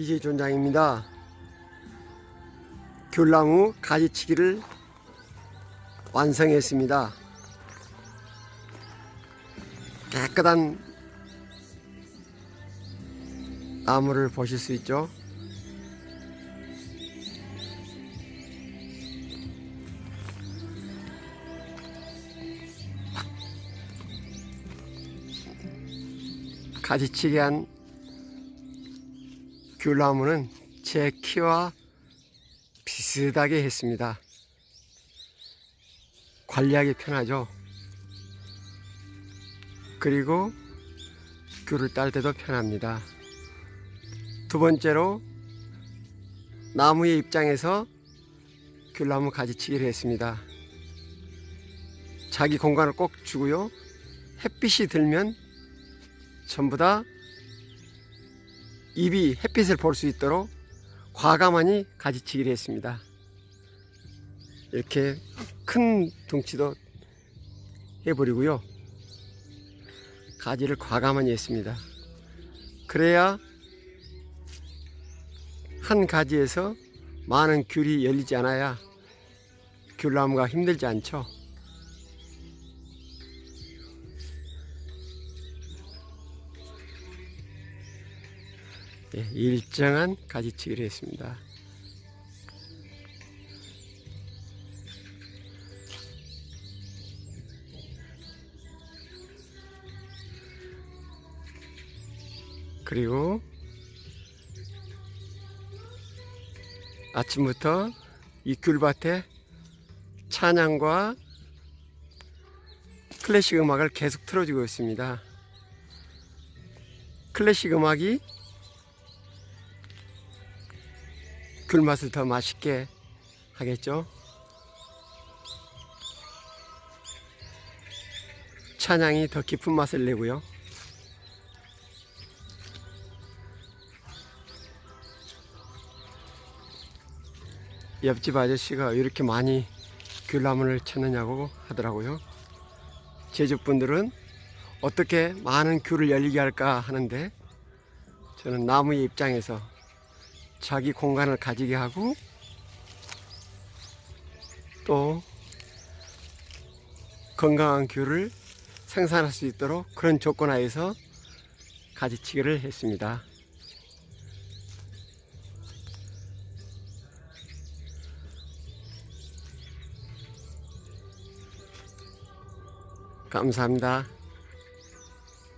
DJ 존장입니다. 귤나무 가지치기를 완성했습니다. 깨끗한 나무를 보실 수 있죠. 가지치기 한 귤나무는 제 키와 비슷하게 했습니다. 관리하기 편하죠. 그리고 귤을 딸 때도 편합니다. 두 번째로 나무의 입장에서 귤나무 가지치기를 했습니다. 자기 공간을 꼭 주고요. 햇빛이 들면 전부 다 입이 햇빛을 볼 수 있도록 과감하니 가지치기를 했습니다. 이렇게 큰 둥치도 해버리고요. 가지를 과감하니 했습니다. 그래야 한 가지에서 많은 귤이 열리지 않아야 귤나무가 힘들지 않죠. 예, 일정한 가지치기를 했습니다. 그리고 아침부터 이 귤밭에 찬양과 클래식 음악을 계속 틀어주고 있습니다. 클래식 음악이 귤 맛을 더 맛있게 하겠죠. 찬양이 더 깊은 맛을 내고요. 옆집 아저씨가 왜 이렇게 많이 귤나무를 쳤느냐고 하더라고요. 제주분들은 어떻게 많은 귤을 열리게 할까 하는데 저는 나무의 입장에서 자기 공간을 가지게 하고 또 건강한 귤을 생산할 수 있도록 그런 조건 하에서 가지치기를 했습니다. 감사합니다.